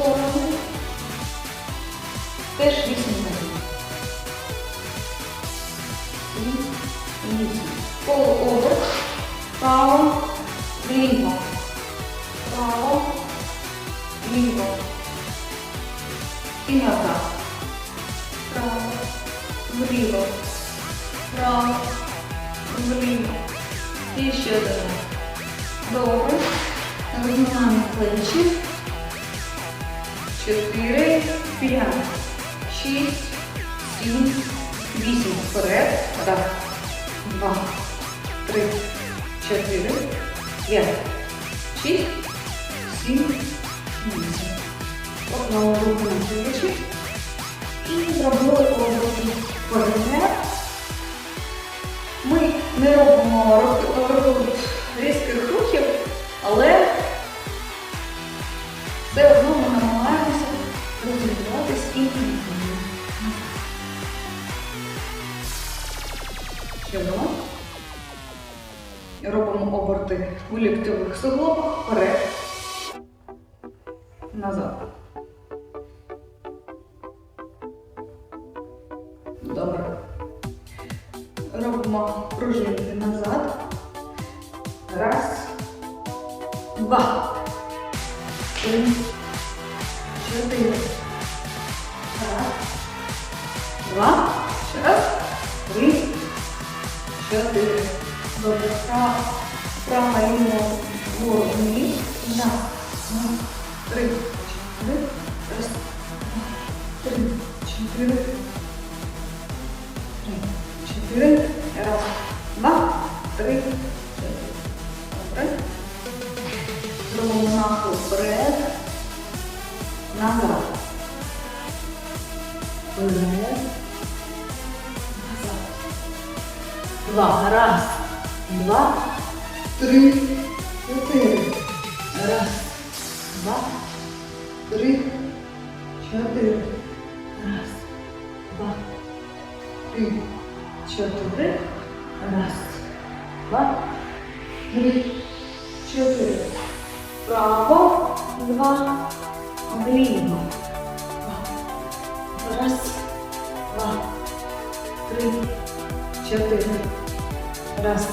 сторону. Теж вісім разів. І вісім. Полуоберт. Право, ліво. 5, 6, 7, 8. Вперед. Раз, два, три, чотири, п'ять, шість, сім, вісім. Одного руку на плечі. І зробили обрати вперед. Ми не робимо різких рухів, але все одно ми Було. Робимо оберти у ліктьових суглобах вперед, назад. Чотири. Раз, два, три, чотири. Добре. Нахил вперед. Назад. Вперед. Назад. Два. Раз. Два. Три. Право. Два. Вліво. Раз. Два. Три. Чотири. Раз.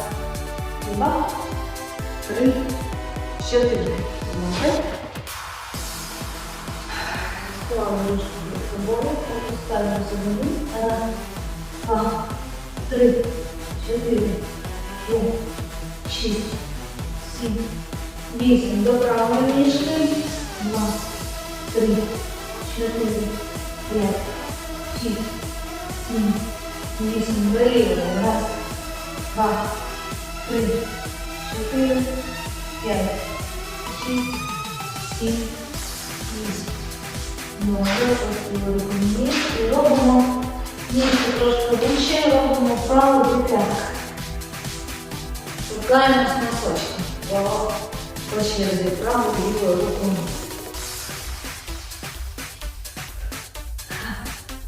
Два. Три. Чотири. Добре. До собою. Опускаємо собі. Раз. Два. Три. Чотири. П'ять. Шість. Сім. Вісім. До правої ніжки. Два. Три. Чотири. П'ять. Шість. Сім. Вісім. До лівої. Раз. Два. Три. Чотири. П'ять. Шість. Сім. Вісім. Добре, ось вниз і робимо ніжку трошки вище, робимо праву до п'ятки. Шукаємось носочком. Право по черзі, праву лівою руку.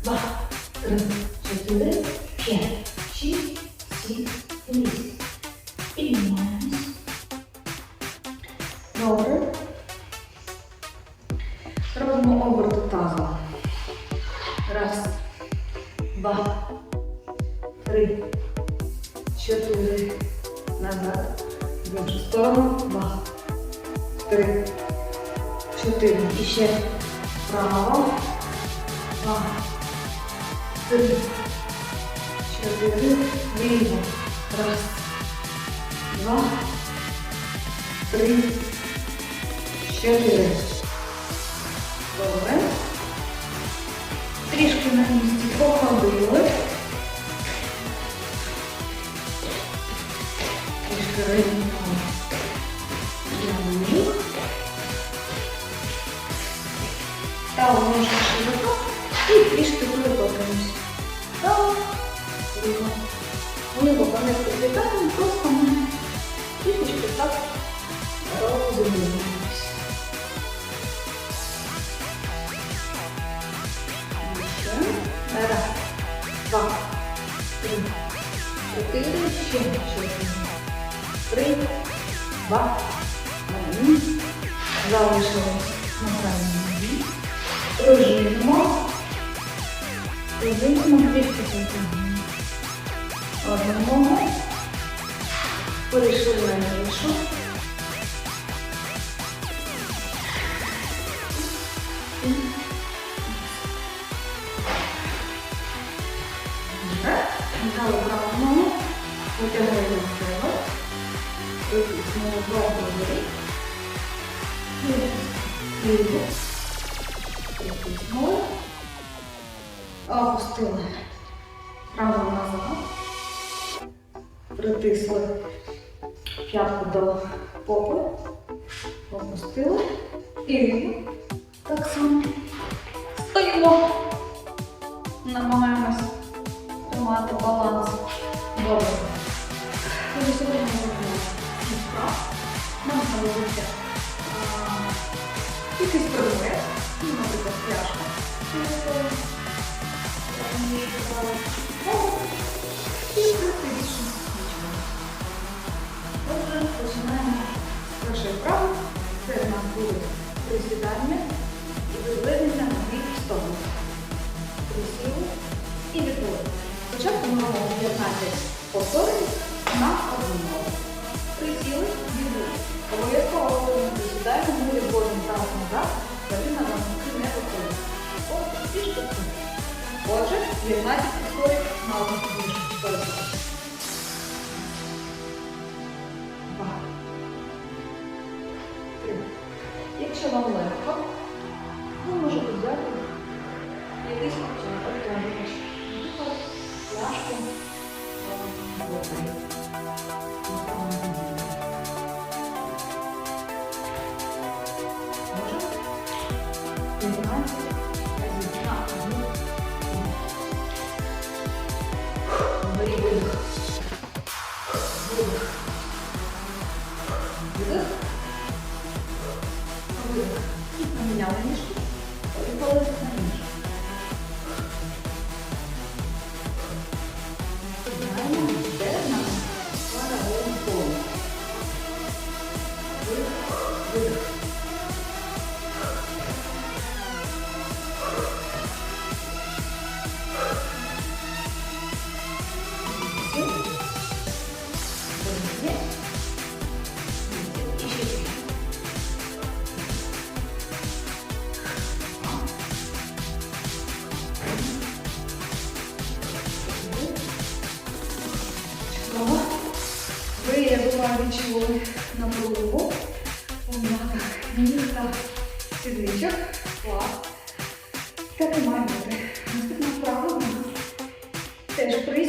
Два, три, чотири, п'ять, шість, сім, вісім. Піднімаємось. Добре. Робимо оберти тазом. Раз, два, ще право. Два, три, чотири. Ліво. Раз, два, три, чотири. Добре. Трішки на місці походили. Трішки розім'яли два, один. Залишилось на крайній. Пружинимо. Пружинимо трішки потягнемо. Одну ногу. Перейшли на іншу. Взяли праву ногу. Вгорі. Ліву. Притиснули. Опустили. Право назад. Притисли п'ятку до попи. Опустили. І. Так само. Стоїмо. Намагаємось тримати баланс. Добре. Дуже сьогодні Нам знадобиться якийсь предмет, ну, наприклад, пляшка. Чи, е, ми казали, «О, і більше нічого». Отже, починаємо з першої вправи. Це в нас буде присідання і виведення на дві сторони. Присіли і відбули. Спочатку ми робимо 15 повторень на одну ногу. Присіли, відбули. Обов'язково ми присідаємо, ми таз назад, на руки не виходить. От, і штовхи. Отже, 15 повторень на одну. Два. Три. Якщо вам легко, ви можете взяти якийсь теж присід і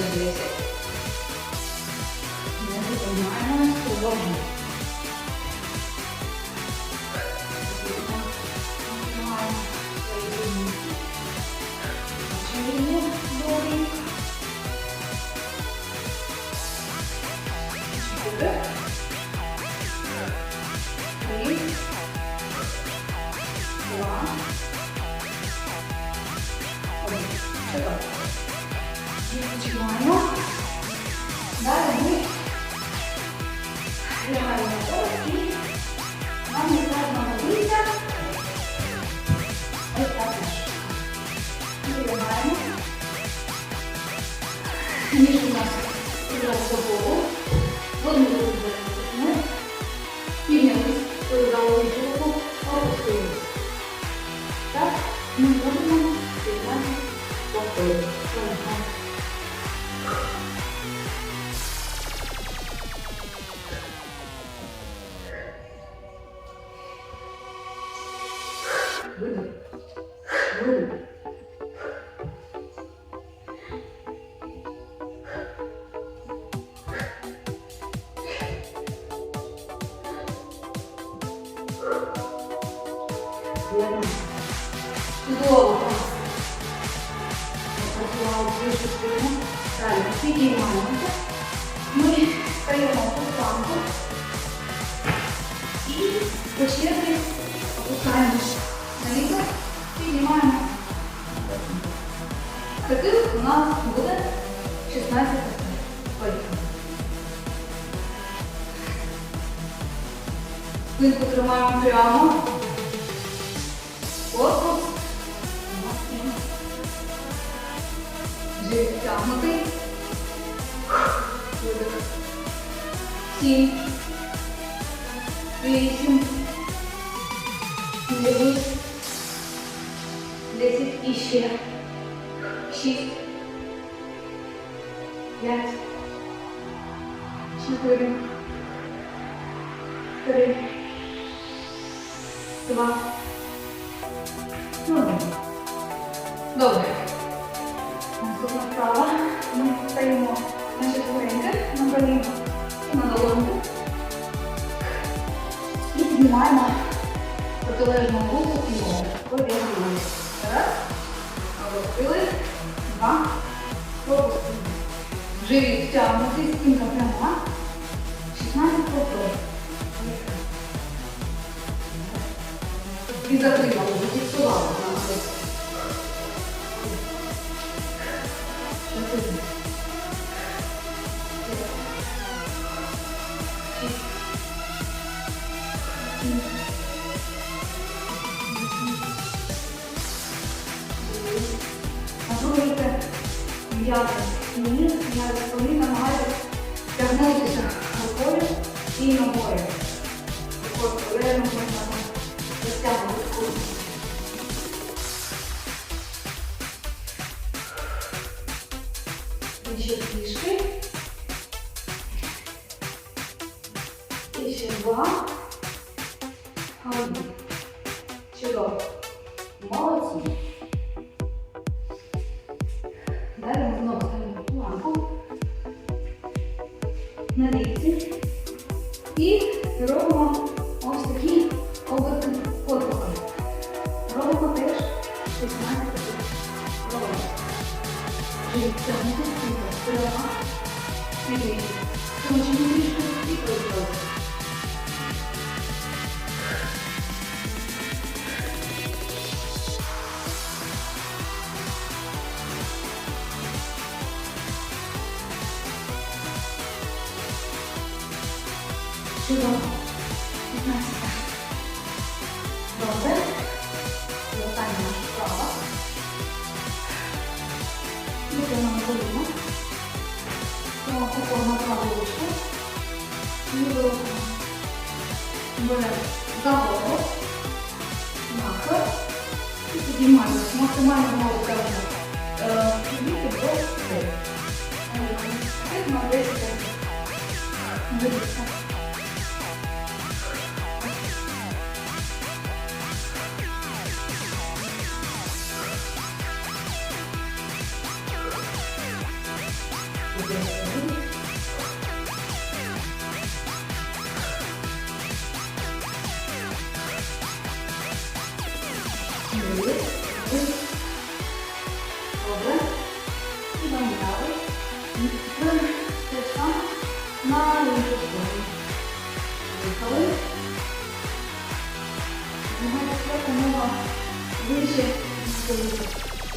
І ще 10. Ми виконаємо продовження. Тримаємо свої рівні. Рівні Чудово. Далі ми лягаємо Таких у нас буде 16 Поїхали. Спинку тримаємо прямо. Корпус. Живіт тягнутий. Видих. Сім. Вісім. Дев'ять. Десять і ще. Три. Два. Ну, Добре. Наступна вправа. Ми стоїмо на четвереньки, на коліно і на долонку. І піднімаємо протилежну руку і ногу. Повільно. Раз. Опустили. Два. Опустили. Живіт втягнутий, спинка пряма. 16 повторів. І затримали, зафіксували на нас. Чотири. Шість. Сім. Вісім. Напружуйте м'язи І два. Чудово. Молодці. Чудово. 15. Добре. І остання наша справа. Виконуємо коліно. Прямо покорно праву ручку. І робимо. Беремо за голову. Нахил. І підіймаємося. Максимально знову кажемо. Підійти до. Це на 10 секунд. Дивіться.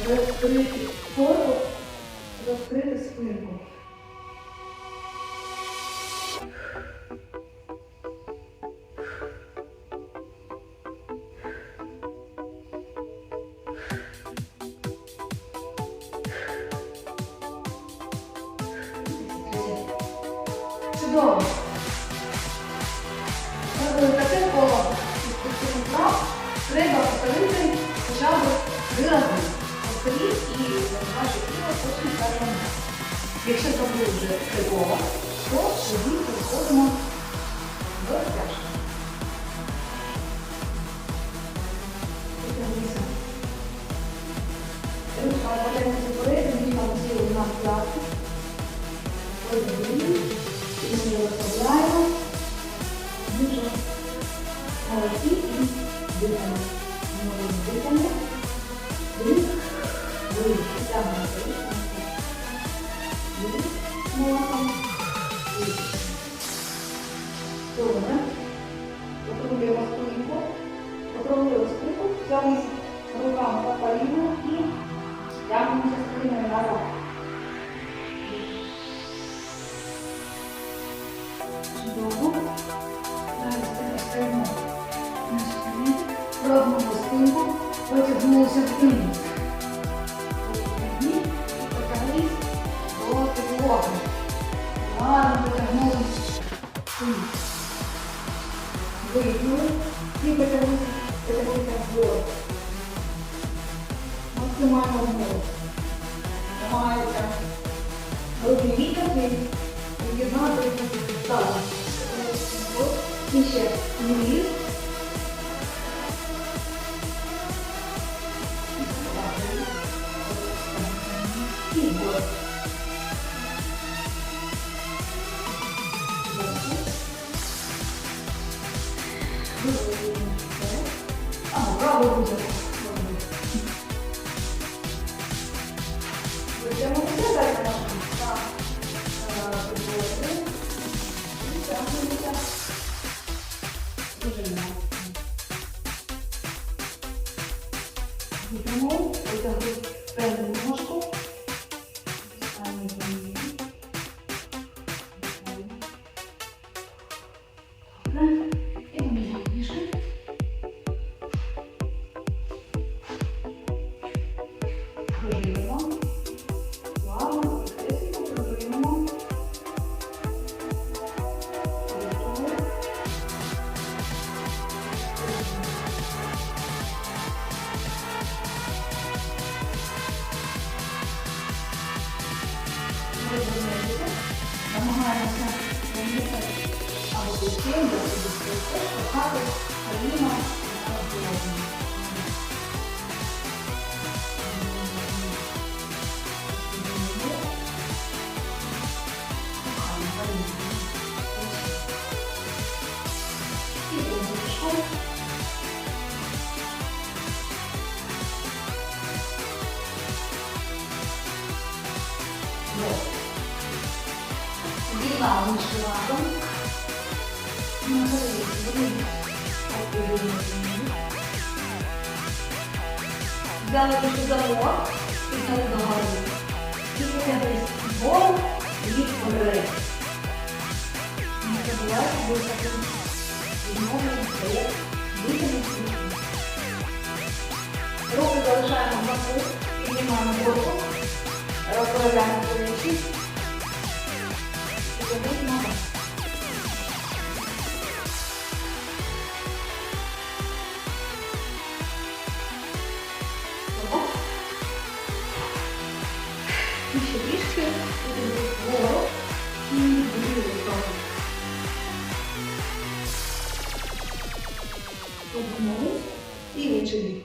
Розкрити корпус, розкрити спинку. і ще мрію. Это витягли певним ножку. дітей, до дітей, кохати, країна, народження. Здалеку замок і задорожі. Піднялись вгору і вниз. Не забувайте дихати. Відновлюємо своє дихання. Руки залишаємо на боку, піднімаємо руку, розправляємо плечі і забудь ногу. actually